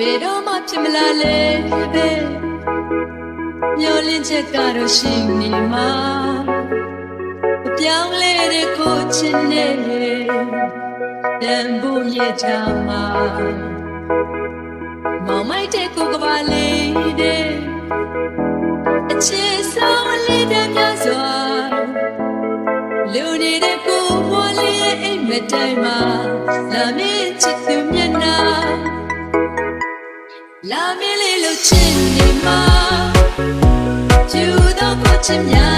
ဘယ်တော့မှဖြစ်မလာလေပဲမျောလင်းချက်ကတော့ရှိနေမှာမပြောင်းလဲတဲ့ကိုချင်နေတန်ဖို့ရချာမှာမောင်မိုက်တဲ့ကိုကပါလေးတဲ့အချစ်ဆုံးလေးတဲ့မြတ်စွာလူနေတဲ့ကိုဘွားလေးရဲ့အိမ်မက်တိုင်းမှာလာမ လာမင်းလေးလို့ချစ်နေမှာကျူတော့ကိုချစ်များ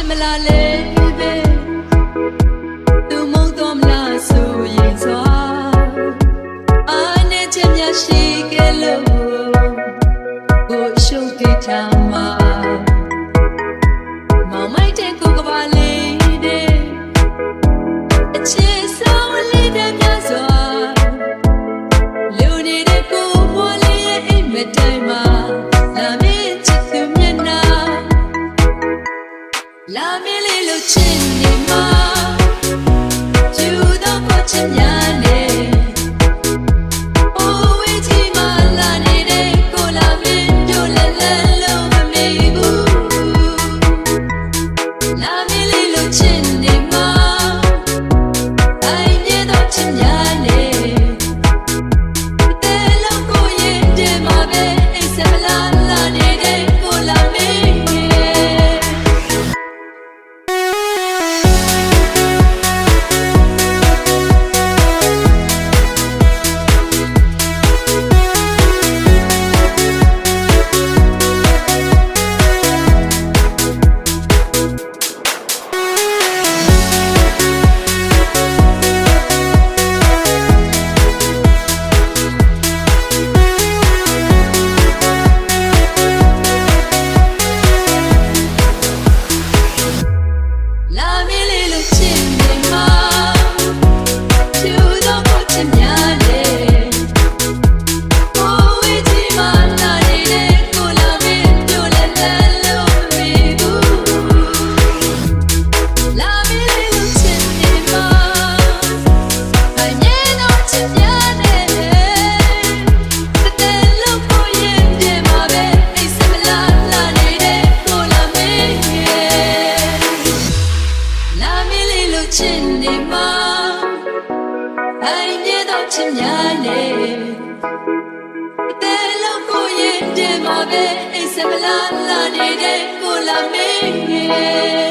တော့မှချစ်မလာလေပဲသူမုန်းတော့မလားဆိုရင်စွာအာနေချင်များရှိခဲ့လို့ကိုရှုပ်ခဲ့ချာမှာမောင်မိုက်တဲ့ကိုကပါလေးတဲ့အချစ် တော့ ချစ်နေမှာအိုင်နေတော့ချစ်များနေတဲ့လို့ကိုရင်တဲ့မှာပဲအိစမလာလာနေတဲ့ကိုလာမင်း